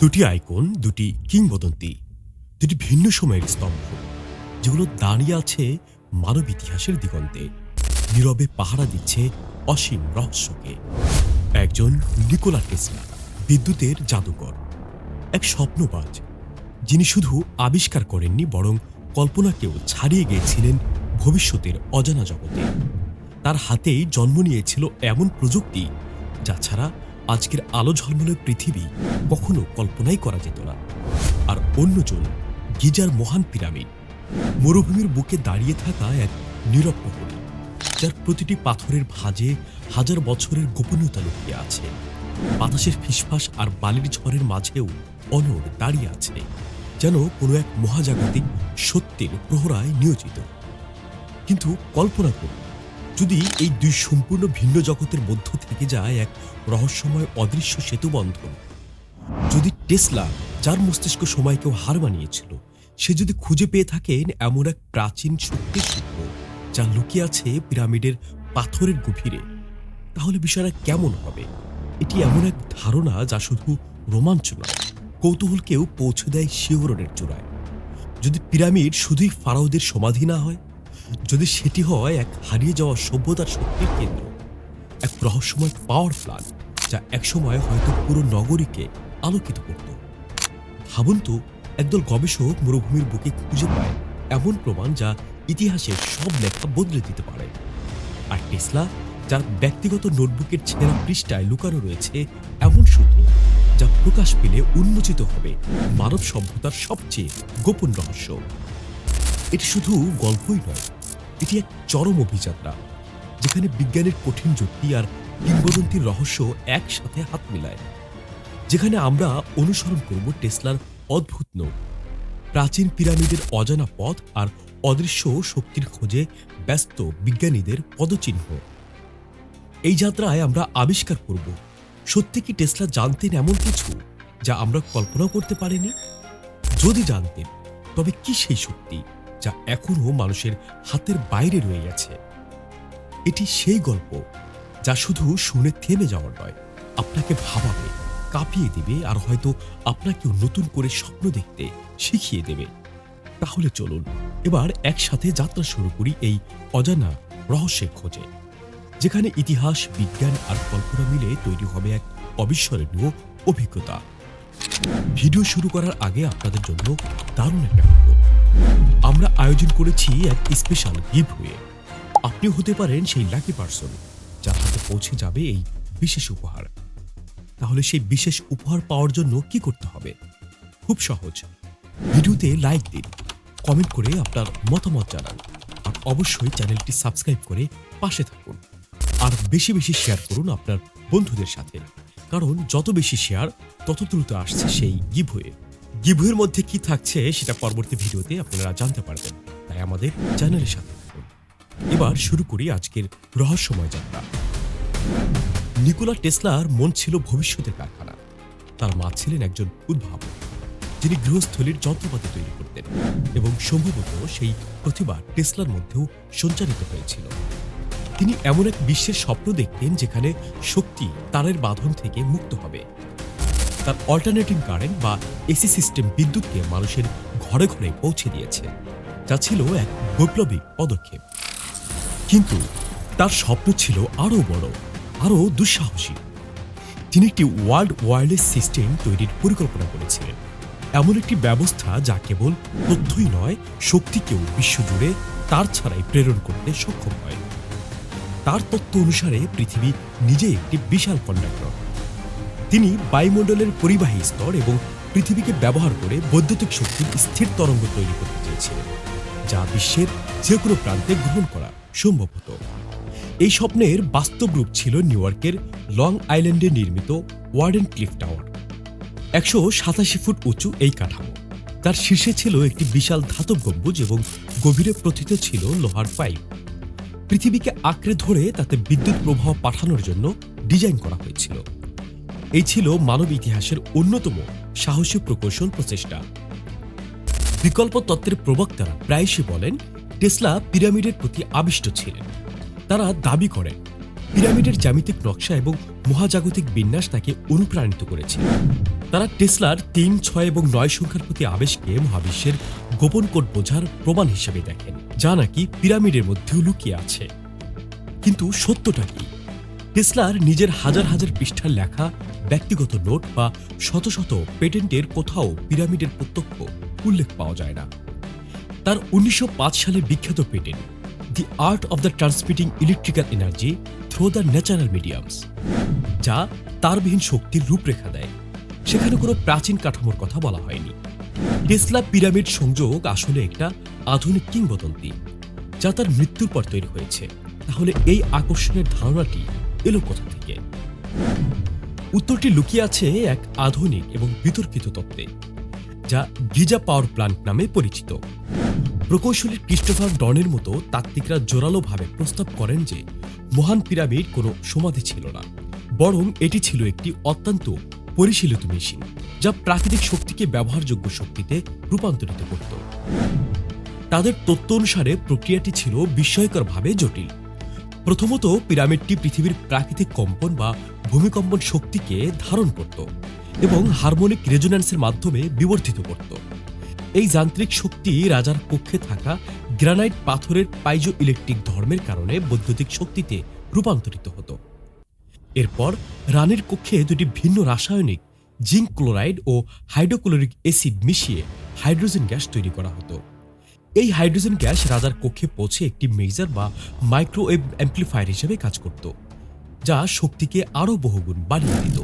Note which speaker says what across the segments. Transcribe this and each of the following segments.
Speaker 1: দুটি আইকন, দুটি কিংবদন্তি, দুটি ভিন্ন সময়ের স্তম্ভ, যেগুলো দাঁড়িয়ে আছে মানব ইতিহাসের দিগন্তে। নীরবে পাহারা দিচ্ছে অসীম রহস্যকে। একজন নিকোলা টেসলা, বিদ্যুতের জাদুকর। এক স্বপ্নবাজ, যিনি শুধু আবিষ্কার করেননি, বরং কল্পনাকেও ছাড়িয়ে গিয়েছিলেন ভবিষ্যতের অজানা জগতে। তার হাতেই জন্ম নিয়েছিল এমন প্রযুক্তি, যা ছাড়া আজকের আলো ঝলমলে পৃথিবী কখনো কল্পনাই করা যেত না। আর অন্যজন গিজার মহান পিরামিড, মরুভূমির বুকে দাঁড়িয়ে থাকা এক নীরব প্রহরী যার প্রতিটি পাথরের ভাঁজে হাজার বছরের গোপনীয়তা লুকিয়ে আছে। বাতাসের ফিসফাস আর বালির ঝড়ের মাঝেও অনর দাঁড়িয়ে আছে, যেন কোনো এক মহাজাগতিক সত্যের প্রহরায় নিয়োজিত। কিন্তু কল্পনা করুন যদি এই দুই সম্পূর্ণ ভিন্ন জগতের মধ্য থেকে যায় এক রহস্যময় অদৃশ্য সেতুবন্ধন, যদি টেসলা, যার মস্তিষ্ক সময়কেও হার মানিয়েছিল, সে যদি খুঁজে পেয়ে থাকেন এমন এক প্রাচীন শক্তির সূত্র, যা লুকিয়ে আছে পিরামিডের পাথরের গভীরে, তাহলে বিষয়টা কেমন হবে? এটি এমন এক ধারণা যা শুধু রোমাঞ্চ নয়, কৌতূহলকেও পৌঁছে দেয় শিহরণের চূড়ায়। যদি পিরামিড শুধুই ফারাওদের সমাধি না হয় যদি সেটি হয় এক হারিয়ে যাওয়া সভ্যতার শক্তির কেন্দ্র, এক রহস্যময় পাওয়ার প্ল্যান যা একসময় হয়তো পুরো নগরীকে আলোকিত করত। ভাবুন তো, একদল গবেষক মরুভূমির বুকে খুঁজে পায় এমন প্রমাণ যা ইতিহাসের সব লেখা বদলে দিতে পারে। আর টেসলা, যার ব্যক্তিগত নোটবুকের ছেঁড়া পৃষ্ঠায় লুকানো রয়েছে এমন সূত্র যা প্রকাশ পেলে উন্মোচিত হবে মানব সভ্যতার সবচেয়ে গোপন রহস্য। এটি শুধু গল্পই নয় এটি এক চরম অভিযাত্রা, যেখানে বিজ্ঞানের কঠিন যুক্তি আর কিংবদন্তির রহস্য একসাথে হাত মেলায়, যেখানে আমরা অনুসরণ করব টেসলার অদ্ভুত নোট প্রাচীন পিরামিডের অজানা পথ আর অদৃশ্য শক্তির খোঁজে ব্যস্ত বিজ্ঞানীদের পদচিহ্ন। এই যাত্রায় আমরা আবিষ্কার করব, সত্যি কি টেসলা জানতেন এমন কিছু যা আমরা কল্পনাও করতে পারিনি? যদি জানতেন, তবে কি সেই শক্তি যা এখনও মানুষের হাতের বাইরে রয়ে গেছে। এটি সেই গল্প যা শুধু শুনে থেমে যাওয়ার নয়, আপনাকে ভাবাবে, কাঁপিয়ে দেবে আর হয়তো আপনাকেও নতুন করে স্বপ্ন দেখতে শিখিয়ে দেবে। তাহলে চলুন, এবার একসাথে যাত্রা শুরু করি এই অজানা রহস্যের খোঁজে, যেখানে ইতিহাস, বিজ্ঞান আর কল্পনা মিলে তৈরি হবে এক অবিস্মরণীয় অভিজ্ঞতা। ভিডিও শুরু করার আগে আপনাদের জন্য দারুণ একটা খবর আমরা আয়োজন করেছি এক স্পেশাল গিফট হয়ে। আপনি হতে পারেন সেই লাকি পার্সন যার হাতে পৌঁছে যাবে এই বিশেষ উপহার। তাহলে সেই বিশেষ উপহার পাওয়ার জন্য কি করতে হবে? খুব সহজ। ভিডিওতে লাইক দিন কমেন্ট করে আপনার মতামত জানান, আর অবশ্যই চ্যানেলটি সাবস্ক্রাইব করে পাশে থাকুন। আর বেশি বেশি শেয়ার করুন আপনার বন্ধুদের সাথে, কারণ যত বেশি শেয়ার তত দ্রুত আসছে সেই গিভওয়ে গিভওয়ের মধ্যে কি থাকছে সেটা পরবর্তী ভিডিওতে আপনারা জানতে পারবেন। তাই আমাদের চ্যানেলের সাথে থাকুন। এবার শুরু করি আজকের রহস্যময় যাত্রা। নিকোলা টেসলার মন ছিল ভবিষ্যতের কারখানা। তার মা ছিলেন একজন উদ্ভাবক, যিনি গৃহস্থলীর যন্ত্রপাতি তৈরি করতেন এবং সম্ভবত সেই প্রতিভা টেসলার মধ্যেও সঞ্চারিত হয়েছিল। তিনি এমন এক বিশ্বের স্বপ্ন দেখতেন যেখানে শক্তি তারের বাঁধন থেকে মুক্ত হবে। তার অল্টারনেটিং কারেন্ট বা এসি সিস্টেম বিদ্যুৎকে মানুষের ঘরে ঘরে পৌঁছে দিয়েছে। যা ছিল এক বৈপ্লবিক পদক্ষেপ। কিন্তু তার স্বপ্ন ছিল আরও বড়, আরও দুঃসাহসী। তিনি একটি ওয়ার্ল্ড ওয়্যারলেস সিস্টেম তৈরির পরিকল্পনা করেছিলেন। এমন একটি ব্যবস্থা যা কেবল তথ্যই নয়, শক্তিকেও বিশ্বজুড়ে তার ছাড়াই প্রেরণ করতে সক্ষম হয়। তার তত্ত্ব অনুসারে পৃথিবী নিজেই একটি বিশাল কন্ডাক্টর তিনি বায়ুমণ্ডলের পরিবাহী স্তর এবং পৃথিবীকে ব্যবহার করে বৈদ্যুতিক শক্তির স্থির তরঙ্গ তৈরি করতে চেয়েছিলেন, যা বিশ্বের যে কোনো প্রান্তে গ্রহণ করা সম্ভব হতো। এই স্বপ্নের বাস্তব রূপ ছিল নিউ ইয়র্কের লং আইল্যান্ডে নির্মিত ওয়ার্ডেন ক্লিফ টাওয়ার। একশো সাতাশি ফুট উঁচু এই কাঠামো। তার শীর্ষে ছিল একটি বিশাল ধাতব গম্বুজ এবং গভীরে প্রথিত ছিল লোহার পাইপ। পৃথিবীকে আঁকড়ে ধরে তাতে বিদ্যুৎ প্রবাহ পাঠানোর জন্য ডিজাইন করা হয়েছিল। এই ছিল মানব ইতিহাসের অন্যতম সাহসী প্রকৌশল প্রচেষ্টা। বিকল্প তত্ত্বের প্রবক্তারা প্রায়শই বলেন, টেসলা পিরামিডের প্রতি আবিষ্ট ছিলেন। তারা দাবি করেন, পিরামিডের জ্যামিতিক নকশা এবং মহাজাগতিক বিন্যাস তাকে অনুপ্রাণিত করেছে। তারা টেসলার তিন, ছয় এবং নয় সংখ্যার প্রতি আবেশকে মহাবিশ্বের গোপন কোড বোঝার প্রমাণ হিসেবে দেখেন, যা নাকি পিরামিডের মধ্যেও লুকিয়ে আছে। কিন্তু সত্যটা কি? টেসলার নিজের হাজার হাজার পৃষ্ঠার লেখা ব্যক্তিগত নোট বা শত শত পেটেন্টের কোথাও পিরামিডের প্রত্যক্ষ উল্লেখ পাওয়া যায় না। তার উনিশশো পাঁচ সালে বিখ্যাত patent, the art of the transmitting electrical energy through the natural mediums যা তারবিহীন শক্তির রূপরেখা দেয়। সেখানে কোনো প্রাচীন কাঠামোর কথা বলা হয়নি। টেসলা পিরামিড সংযোগ আসলে একটা আধুনিক কিংবদন্তি, যা তার মৃত্যুর পর তৈরি হয়েছে। তাহলে এই আকর্ষণের ধারণাটি এলো কোথা থেকে? উত্তরটি লুকিয়ে আছে এক আধুনিক এবং বিতর্কিত তত্ত্বে, যা গিজা পাওয়ার প্লান্ট নামে পরিচিত। প্রকৌশলী ক্রিস্টোফার ডনের মতো তাত্ত্বিকরা জোরালোভাবে প্রস্তাব করেন যে, মহান পিরামিড কোনো সমাধি ছিল না, বরং এটি ছিল একটি অত্যন্ত পরিশীলিত মেশিন, যা প্রাকৃতিক শক্তিকে ব্যবহারযোগ্য শক্তিতে রূপান্তরিত করত। তাদের তত্ত্ব অনুসারে প্রক্রিয়াটি ছিল বিস্ময়করভাবে জটিল। প্রথমত পিরামিডটি পৃথিবীর প্রাকৃতিক কম্পন বা ভূমিকম্পন শক্তিকে ধারণ করত এবং হারমোনিক রেজোন্যান্সের মাধ্যমে বিবর্ধিত করত। এই যান্ত্রিক শক্তি রাজার কক্ষে থাকা গ্রানাইট পাথরের পাইজো ইলেকট্রিক ধর্মের কারণে বৈদ্যুতিক শক্তিতে রূপান্তরিত হতো। এরপর রানীর কক্ষে দুটি ভিন্ন রাসায়নিক জিঙ্ক ক্লোরাইড ও হাইড্রোক্লোরিক অ্যাসিড মিশিয়ে হাইড্রোজেন গ্যাস তৈরি করা হতো। এই হাইড্রোজেন গ্যাস রাজার কক্ষে পৌঁছে একটি মেজার বা মাইক্রোওয়েভ অ্যাম্প্লিফায়ার হিসেবে কাজ করত। যা শক্তিকে আরও বহুগুণ বাড়িয়ে দিত।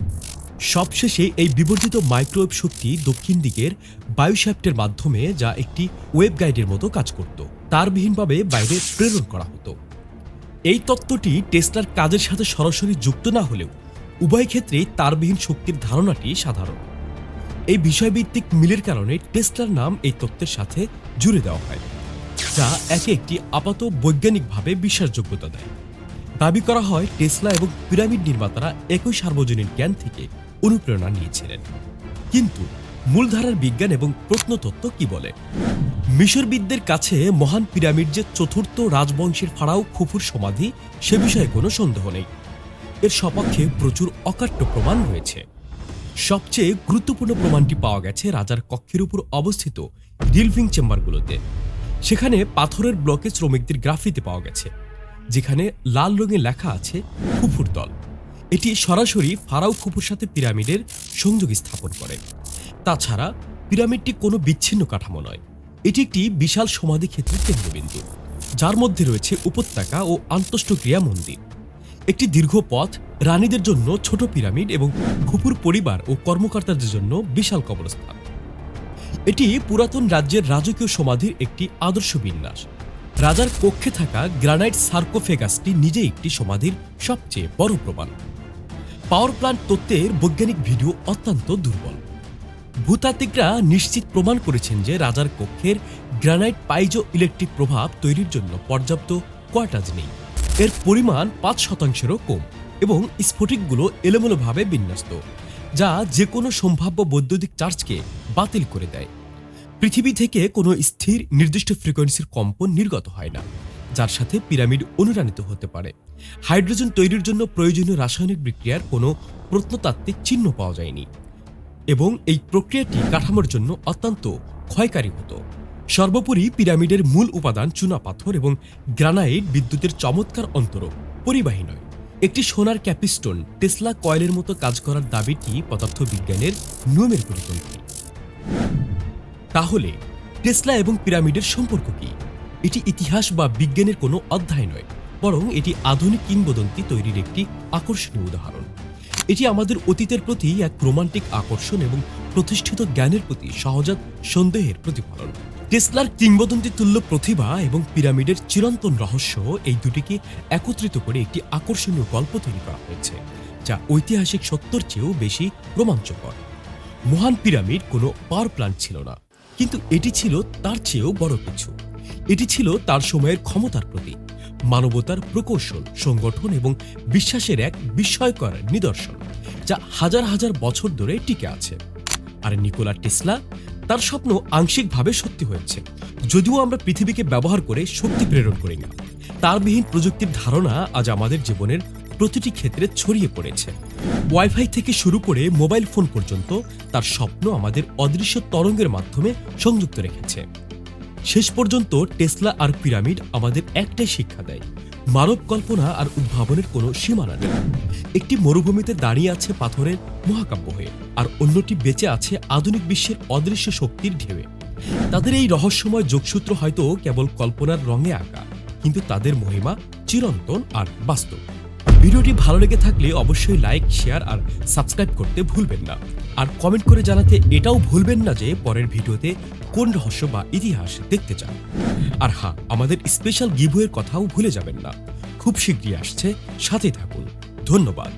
Speaker 1: সবশেষে এই বিবর্ধিত মাইক্রোওয়েভ শক্তি দক্ষিণ দিকের বায়ুশ্যাপ্টের মাধ্যমে যা একটি ওয়েব গাইডের মতো কাজ করত, তারবিহীনভাবে বাইরে প্রেরণ করা হতো। এই তত্ত্বটি টেসলার কাজের সাথে সরাসরি যুক্ত না হলেও উভয় ক্ষেত্রেই তারবিহীন শক্তির ধারণাটি সাধারণ। এই বিষয়ভিত্তিক মিলের কারণে টেসলার নাম এই তত্ত্বের সাথে জুড়ে দেওয়া হয়, যা একে একটি আপাত বৈজ্ঞানিকভাবে বিশ্বাসযোগ্যতা দেয়। দাবি করা হয়, টেসলা এবং পিরামিড নির্মাতারা একই সার্বজনীন জ্ঞান থেকে অনুপ্রেরণা নিয়েছিলেন। কিন্তু মূলধারার বিজ্ঞান এবং প্রত্নতত্ত্ব কি বলে? মিশরবিদদের কাছে মহান পিরামিড যে চতুর্থ রাজবংশের ফারাও খুফুর সমাধি, সে বিষয়ে কোনো সন্দেহ নেই। এর সপক্ষে প্রচুর অকাট্য প্রমাণ রয়েছে। সবচেয়ে গুরুত্বপূর্ণ প্রমাণটি পাওয়া গেছে রাজার কক্ষের উপর অবস্থিত রিলভিং চেম্বারগুলোতে। সেখানে পাথরের ব্লকে শ্রমিকদের গ্রাফিতে পাওয়া গেছে। যেখানে লাল রঙে লেখা আছে খুফুর দল। এটি সরাসরি ফারাও খুফুর সাথে পিরামিডের সংযোগ স্থাপন করে। তাছাড়া পিরামিডটি কোনো বিচ্ছিন্ন কাঠামো নয়। এটি একটি বিশাল সমাধি ক্ষেত্রের কেন্দ্রবিন্দু। যার মধ্যে রয়েছে উপত্যকা ও আন্তঃক্রিয়া মন্দির। একটি দীর্ঘ পথ রানীদের জন্য ছোট পিরামিড এবং খুপুর পরিবার ও কর্মকর্তাদের জন্য বিশাল কবরস্থান। এটি পুরাতন রাজ্যের রাজকীয় সমাধির একটি আদর্শ বিন্যাস। রাজার কক্ষে থাকা গ্রানাইট সার্কোফেগাসটি নিজে একটি সমাধির সবচেয়ে বড় প্রমাণ। পাওয়ার প্লান্ট তত্ত্বের বৈজ্ঞানিক ভিডিও অত্যন্ত দুর্বল। ভূতাত্ত্বিকরা নিশ্চিত প্রমাণ করেছেন যে রাজার কক্ষের গ্রানাইট পাইজো ইলেকট্রিক প্রভাব তৈরির জন্য পর্যাপ্ত কোয়ার্টাজ নেই। এর পরিমাণ পাঁচ শতাংশেরও কম এবং স্ফটিকগুলো এলোমেলোভাবে বিন্যস্ত, যা যে কোনো সম্ভাব্য বৈদ্যুতিক চার্জকে বাতিল করে দেয়। পৃথিবী থেকে কোনো স্থির, নির্দিষ্ট ফ্রিকোয়েন্সির কম্পন নির্গত হয় না, যার সাথে পিরামিড অনুরানিত হতে পারে। হাইড্রোজেন তৈরির জন্য প্রয়োজনীয় রাসায়নিক বিক্রিয়ার কোনো প্রত্নতাত্ত্বিক চিহ্ন পাওয়া যায়নি এবং এই প্রক্রিয়াটি কাঠামোর জন্য অত্যন্ত ক্ষয়কারী হতো। সর্বোপরি পিরামিডের মূল উপাদান চুনাপাথর এবং গ্রানাইট বিদ্যুতের চমৎকার অন্তরক পরিবাহী নয়। একটি সোনার ক্যাপিস্টোন টেসলা কয়েলের মতো কাজ করার দাবিটি পদার্থবিজ্ঞানের নিয়মের পরিপন্থী। তাহলে টেসলা এবং পিরামিডের সম্পর্ক কি? এটি ইতিহাস বা বিজ্ঞানের কোনো অধ্যায় নয়, বরং এটি আধুনিক কিংবদন্তি তৈরির একটি আকর্ষণীয় উদাহরণ। এটি আমাদের অতীতের প্রতি এক রোমান্টিক আকর্ষণ এবং প্রতিষ্ঠিত জ্ঞানের প্রতি সহজাত সন্দেহের প্রতিফলন। টেসলার কিংবদন্তি তুল্য প্রতিভা এবং পিরামিডের চিরন্তন রহস্য এই দুটিকে একত্রিত করে একটি আকর্ষণীয় গল্প তৈরি করা হয়েছে, যা ঐতিহাসিক সত্যর চেয়েও বেশি রোমাঞ্চকর। মহান পিরামিড কোনো পাওয়ার প্ল্যান্ট ছিল না। কিন্তু এটি ছিল তার চেয়েও বড় কিছু। এটি ছিল তার সময়ের ক্ষমতার প্রতীক, মানবতার প্রকৌশল, সংগঠন এবং বিশ্বাসের এক বিস্ময়কর নিদর্শন, যা হাজার হাজার বছর ধরে টিকে আছে। আর নিকোলা টেসলা তার স্বপ্ন আংশিকভাবে সত্যি হয়েছে, যদিও আমরা পৃথিবীকে ব্যবহার করে শক্তি প্রেরণ করি না। তারবিহীন প্রযুক্তির ধারণা আজ আমাদের জীবনের প্রতিটি ক্ষেত্রে ছড়িয়ে পড়েছে। ওয়াইফাই থেকে শুরু করে মোবাইল ফোন পর্যন্ত তার স্বপ্ন আমাদের অদৃশ্য তরঙ্গের মাধ্যমে সংযুক্ত রেখেছে। শেষ পর্যন্ত টেসলা আর পিরামিড আমাদের একটাই শিক্ষা দেয়, মানব কল্পনা আর উদ্ভাবনের কোনো সীমানা নেই। একটি মরুভূমিতে দাঁড়িয়ে আছে পাথরের মহাকাব্য হয়ে, আর অন্যটি বেঁচে আছে আধুনিক বিশ্বের অদৃশ্য শক্তির ঢেউয়ে। তাদের এই রহস্যময় যোগসূত্র হয়তো কেবল কল্পনার রঙে আঁকা, কিন্তু তাদের মহিমা চিরন্তন আর বাস্তব। ভিডিওটি ভালো লেগে থাকলে অবশ্যই লাইক, শেয়ার আর সাবস্ক্রাইব করতে ভুলবেন না। আর কমেন্ট করে জানাতে এটাও ভুলবেন না যে পরের ভিডিওতে কোন রহস্য বা ইতিহাস দেখতে চান। আর হ্যাঁ আমাদের স্পেশাল গিভওয়ের কথাও ভুলে যাবেন না। খুব শীঘ্রই আসছে সাথে থাকুন। ধন্যবাদ।